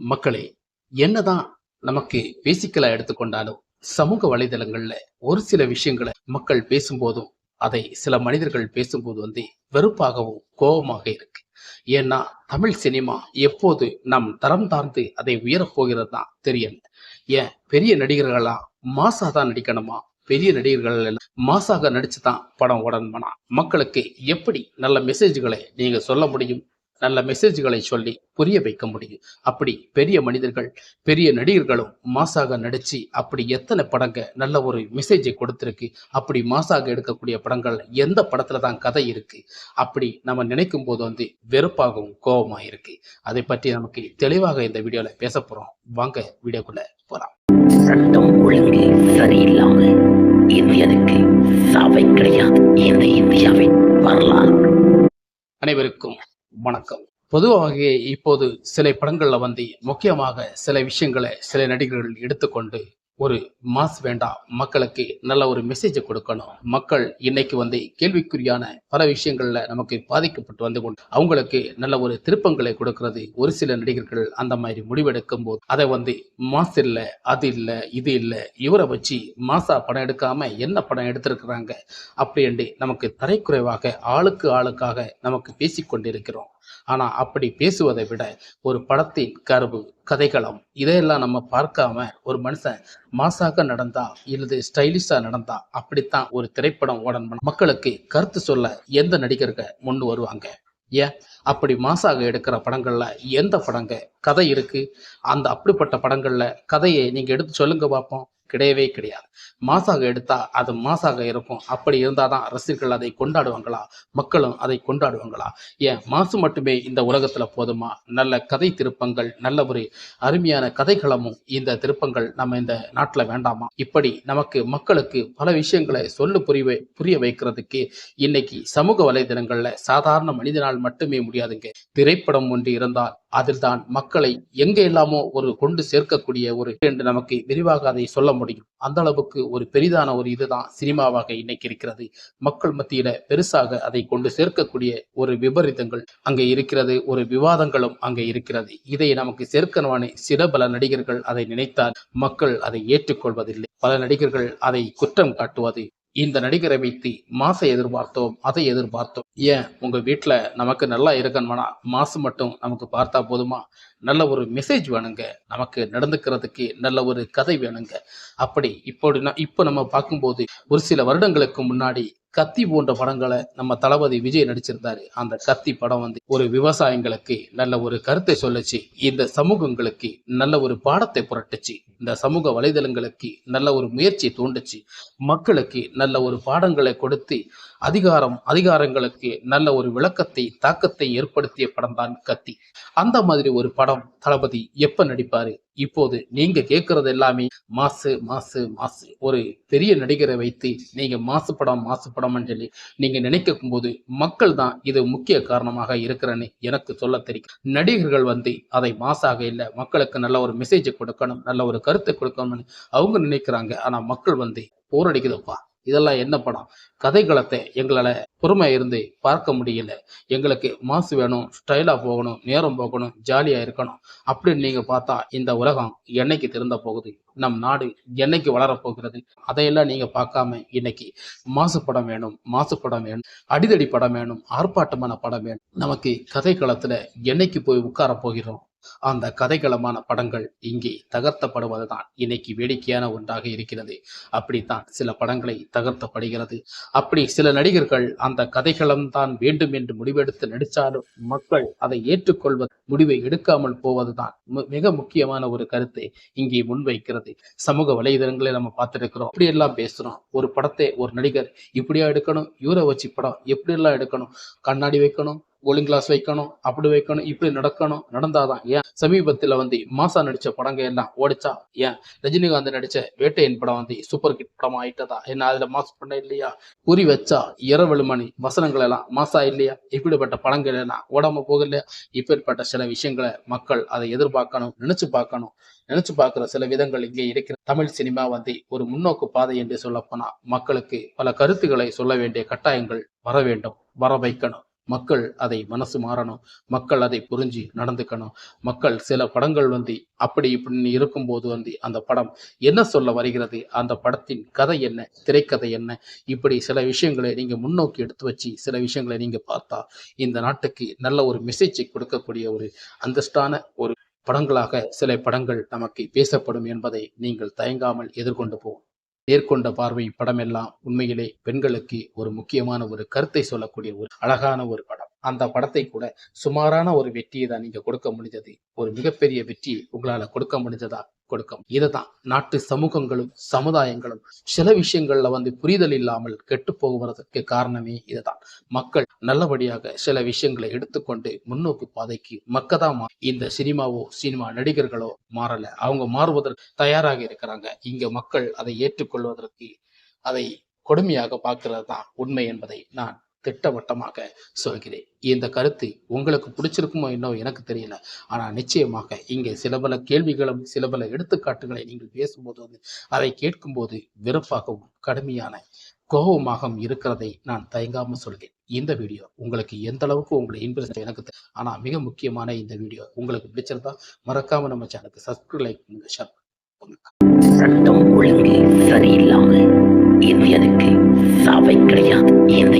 மக்களே என்னதான் நமக்கு பேசிக்கலா எடுத்துக்கொண்டாலும் சமூக வலைதளங்கள்ல ஒரு சில விஷயங்களை மக்கள் பேசும்போதும் அதை சில மனிதர்கள் பேசும்போது வந்து வெறுப்பாகவும் கோபமாக இருக்கு. ஏன்னா தமிழ் சினிமா எப்போது நம் தரம் தாழ்ந்து அதை உயரப்போகிறது தான் தெரியல. ஏன்? பெரிய நடிகர்களா மாசா தான் நடிக்கணுமா? பெரிய நடிகர்கள் எல்லாம் மாசாக நடிச்சு தான் படம் ஓடணுமானா? மக்களுக்கு எப்படி நல்ல மெசேஜ்களை நீங்க சொல்ல முடியும்? நல்ல மெசேஜ்களை சொல்லி புரிய வைக்க முடியும். அப்படி பெரிய மனிதர்கள் பெரிய நடிகர்களும் மாசாக நடிச்சு அப்படி எத்தனை படங்க நல்ல ஒரு மெசேஜை கொடுத்திருக்கு. அப்படி மாசாக எடுக்கக்கூடிய படங்கள் எந்த படத்துல தான் கதை இருக்கு. அப்படி நம்ம நினைக்கும் போது வந்து வெறுப்பாகவும் கோபமா இருக்கு. அதை பற்றி நமக்கு தெளிவாக இந்த வீடியோல பேச போறோம். வாங்க வீடியோக்குள்ள போலாம். சட்டம் ஒழுங்கு சரியில்லாம இந்தியனுக்கு சாவை கிடையாது. இந்த இந்தியாவின் வரலாறு. அனைவருக்கும் வணக்கம். பொதுவாக இப்போது சில படங்கள்ல வந்து முக்கியமாக சில விஷயங்களை சில நடிகர்கள் எடுத்துக்கொண்டு ஒரு மாஸ் வேண்டாம் மக்களுக்கு நல்ல ஒரு மெசேஜை கொடுக்கணும். மக்கள் இன்னைக்கு வந்து கேள்விக்குறியான பல விஷயங்கள்ல நமக்கு பாதிக்கப்பட்டு வந்து கொண்டு அவங்களுக்கு நல்ல ஒரு திருப்பங்களை கொடுக்கறது. ஒரு சில நடிகர்கள் அந்த மாதிரி முடிவெடுக்கும் போது அதை வந்து மாஸ் இல்லை அது இல்லை இது இல்லை இவரை வச்சு மாசா படம் எடுக்காம என்ன படம் எடுத்திருக்கிறாங்க? அப்படின்ட்டு நமக்கு தரைக்குறைவாக ஆளுக்கு ஆளுக்காக நமக்கு பேசிக்கொண்டிருக்கிறோம் ஆனா அப்படி பேசுவதை விட ஒரு படத்தின் கருவு கதைகளம் இதையெல்லாம் நம்ம பார்க்காம ஒரு மனுஷன் மாசாக நடந்தா இல்லது ஸ்டைலிஷா நடந்தா அப்படித்தான் ஒரு திரைப்படம் ஓடணும். மக்களுக்கு கருத்து சொல்ல எந்த நடிகர்கள் முன் வருவாங்க? ஏன்? அப்படி மாசாக எடுக்கிற படங்கள்ல எந்த படங்க கதை இருக்கு? அந்த அப்படிப்பட்ட படங்கள்ல கதையை நீங்க எடுத்து சொல்லுங்க பார்ப்போம் கிடையவே கிடையாது. மாசாக எடுத்தா அது மாசாக இருக்கும். அப்படி இருந்தாதான் ரசிகர்கள் அதை கொண்டாடுவாங்களா? மக்களும் அதை கொண்டாடுவாங்களா? ஏன் மாசு மட்டுமே இந்த உலகத்துல போதுமா? நல்ல கதை திருப்பங்கள் நல்ல ஒரு அருமையான கதைகளமும் இந்த திருப்பங்கள் நம்ம இந்த நாட்டுல வேண்டாமா? இப்படி நமக்கு மக்களுக்கு பல விஷயங்களை சொல்லு புரிய புரிய வைக்கிறதுக்கு இன்னைக்கு சமூக வலைதளங்கள்ல சாதாரண மனிதனால் மட்டுமே முடியாதுங்க. திரைப்படம் ஒன்று இருந்தால் அதில்தான் மக்களை எங்க எல்லாமோ ஒரு கொண்டு சேர்க்கக்கூடிய ஒரு என்று நமக்கு விரிவாக அதை சொல்ல முடியும். அந்த அளவுக்கு ஒரு பெரிதான ஒரு இதுதான் சினிமாவாக இன்னைக்கு இருக்கிறது. மக்கள் மத்தியில பெருசாக அதை கொண்டு சேர்க்கக்கூடிய ஒரு விபரீதங்கள் அங்கே இருக்கிறது ஒரு விவாதங்களும் அங்கே இருக்கிறது. இதை நமக்கு சேர்க்கணும்னு சில பல நடிகர்கள் அதை நினைத்தால் மக்கள் அதை ஏற்றுக்கொள்வதில்லை. பல நடிகர்கள் அதை குற்றம் காட்டுவது இந்த நடிகரை வைத்து மாசை எதிர்பார்த்தோம் அதை எதிர்பார்த்தோம். ஏன்? உங்க வீட்டுல நமக்கு நல்லா இருக்கணும்னா மாசு மட்டும் நமக்கு பார்த்தா போதுமா? நல்ல ஒரு மெசேஜ் வேணுங்க. நமக்கு நடந்துக்கிறதுக்கு நல்ல ஒரு கதை வேணுங்க. அப்படி இப்போ இப்போ நம்ம பார்க்கும்போது ஒரு சில வருடங்களுக்கு முன்னாடி கத்தி போன்ற படங்களை நம்ம தளபதி விஜய் நடிச்சிருந்தாரு. அந்த கத்தி படம் வந்து ஒரு விவசாயிங்களுக்கு நல்ல ஒரு கருத்தை சொல்லுச்சு. இந்த சமூகங்களுக்கு நல்ல ஒரு பாடத்தை புரட்டுச்சு. இந்த சமூக வலைதளங்களுக்கு நல்ல ஒரு முயற்சியை தூண்டுச்சு. மக்களுக்கு நல்ல ஒரு பாடங்களை கொடுத்து அதிகாரம் அதிகாரங்களுக்கு நல்ல ஒரு விளக்கத்தை தாக்கத்தை ஏற்படுத்திய படம் தான் கத்தி. அந்த மாதிரி ஒரு படம் தளபதி எப்ப நடிப்பாரு? இப்போது நீங்க கேட்கறது எல்லாமே மாசு மாசு மாசு. ஒரு பெரிய நடிகரை வைத்து நீங்க மாசு படம் மாசு படம்னு சொல்லி நீங்க நினைக்கும் போது மக்கள் தான் இது முக்கிய காரணமாக இருக்கிறேன்னு எனக்கு சொல்ல தெரியும். நடிகர்கள் வந்து அதை மாசாக இல்லை மக்களுக்கு நல்ல ஒரு மெசேஜை கொடுக்கணும் நல்ல ஒரு கருத்தை கொடுக்கணும்னு அவங்க நினைக்கிறாங்க. ஆனா மக்கள் வந்து போரடிக்குதுப்பா இதெல்லாம் என்ன படம்? கதைகளத்தை எங்களால் பொறுமை இருந்து பார்க்க முடியல. எங்களுக்கு மாசு வேணும் ஸ்டைலாக போகணும் நேரம் போகணும் ஜாலியாக இருக்கணும். அப்படின்னு நீங்கள் பார்த்தா இந்த உலகம் என்னைக்கு திருந்த போகுது? நம் நாடு என்னைக்கு வளரப் போகிறது? அதையெல்லாம் நீங்கள் பார்க்காம இன்னைக்கு மாசு படம் வேணும் மாசு படம் வேணும் அடிதடி படம் வேணும் ஆர்ப்பாட்டமான படம் வேணும். நமக்கு கதைக்களத்தில் என்னைக்கு போய் உட்கார போகிறோம்? அந்த கதைகளமான படங்கள் இங்கே தகர்த்தப்படுவதுதான். இன்னைக்கு வேடிக்கையான ஒன்றாக இருக்கிறது. அப்படித்தான் சில படங்களை தகர்த்தப்படுகிறது. அப்படி சில நடிகர்கள் அந்த கதைகளம் தான் வேண்டும் என்று முடிவெடுத்து நடித்தாலும் மக்கள் அதை ஏற்றுக்கொள்வது முடிவை எடுக்காமல் போவதுதான் மிக முக்கியமான ஒரு கருத்தை இங்கே முன்வைக்கிறது. சமூக வலைதளங்களை நம்ம பார்த்துருக்கிறோம். இப்படியெல்லாம் பேசுறோம். ஒரு படத்தை ஒரு நடிகர் இப்படியா எடுக்கணும்? யூரோ வச்சு படம் எப்படி எல்லாம் எடுக்கணும்? கண்ணாடி வைக்கணும்? கூலிங் கிளாஸ் வைக்கணும் அப்படி வைக்கணும் இப்படி நடக்கணும் நடந்தாதான் ஏன்? சமீபத்தில் வந்து மாசா நடிச்ச படங்க எல்லாம் ஓடிச்சா ஏன்? ரஜினிகாந்த் நடிச்ச வேட்டையன் படம் வந்து சூப்பர் ஹிட் படம் ஆயிட்டதா என்ன அதுல மாஸ் பண்ண இல்லையா? குறி வச்சா இரவெளு மணி வசனங்கள் எல்லாம் மாசா இல்லையா? இப்படிப்பட்ட படங்கள் எல்லாம் ஓடாம போகலையா? இப்படிப்பட்ட சில விஷயங்களை மக்கள் அதை எதிர்பார்க்கணும் நினைச்சு பார்க்கணும். நினைச்சு பார்க்கிற சில விதங்கள் இங்கே இருக்கிற தமிழ் சினிமா வந்து ஒரு முன்னோக்கு பாதை என்று சொல்லப்போனால் மக்களுக்கு பல கருத்துக்களை சொல்ல வேண்டிய கட்டாயங்கள் வர வேண்டும் வர வைக்கணும். மக்கள் அதை மனசு மாறணும். மக்கள் அதை புரிஞ்சு நடந்துக்கணும். மக்கள் சில படங்கள் வந்து அப்படி இப்படின்னு இருக்கும்போது வந்து அந்த படம் என்ன சொல்ல வருகிறது? அந்த படத்தின் கதை என்ன? திரைக்கதை என்ன? இப்படி சில விஷயங்களை நீங்க முன்னோக்கி எடுத்து வச்சு சில விஷயங்களை நீங்க பார்த்தா இந்த நாட்டுக்கு நல்ல ஒரு மெசேஜை கொடுக்கக்கூடிய ஒரு அந்தஸ்டான ஒரு படங்களாக சில படங்கள் நமக்கு பேசப்படும் என்பதை நீங்கள் தயங்காமல் எதிர்கொண்டு போவோம் நேர்கொண்ட பார்வை படமெல்லாம் உண்மையிலே பெண்களுக்கு ஒரு முக்கியமான ஒரு கருத்தை சொல்லக்கூடிய ஒரு அழகான ஒரு படம். அந்த படத்தை கூட சுமாரான ஒரு வெற்றியை தான் நீங்க கொடுக்க முடிஞ்சது. ஒரு மிகப்பெரிய வெற்றியை உங்களால கொடுக்க முடிஞ்சதா கொடுக்கும். இதுதான் நாட்டு சமூகங்களும் சமுதாயங்களும் சில விஷயங்கள்ல வந்து புரிதல் இல்லாமல் கெட்டு போகிறதுக்கு காரணமே இதுதான். மக்கள் நல்லபடியாக சில விஷயங்களை எடுத்துக்கொண்டு முன்னோக்கு பாதைக்கு மக்கதான் மா- இந்த சினிமாவோ சினிமா நடிகர்களோ மாறல. அவங்க மாறுவதற்கு தயாராக இருக்கிறாங்க. இங்க மக்கள் அதை ஏற்றுக்கொள்வதற்கு அதை கொடுமையாக பார்க்கிறது தான் உண்மை என்பதை நான் திட்டவட்டமாக சொல்கிறேன். இந்த கருத்து உங்களுக்கு பிடிச்சிருக்குமோ என்னோ எனக்கு தெரியல. ஆனா நிச்சயமாக இங்கே சில பல கேள்விகளும் சில பல எடுத்துக்காட்டுகளை நீங்கள் பேசும்போது வந்து அதை கேட்கும்போது வெறுப்பாகவும் கடுமையான கோபமாக இருக்கிறதை நான் தயங்காம சொல்கிறேன். இந்த வீடியோ உங்களுக்கு எந்த அளவுக்கு உங்களை இன்ட்ரெஸ்ட் எனக்கு ஆனால் ஆனா மிக முக்கியமான இந்த வீடியோ உங்களுக்கு பிடிச்சிருந்தா மறக்காம நம்ம சேனலுக்கு சப்ஸ்கிரைப் லைக் பண்ணுங்க ஷேர் பண்ணுங்க. சட்டம் ஒழுங்கு சரியில்லாமல் இந்தியனுக்கு சாவை கிடையாது. இந்த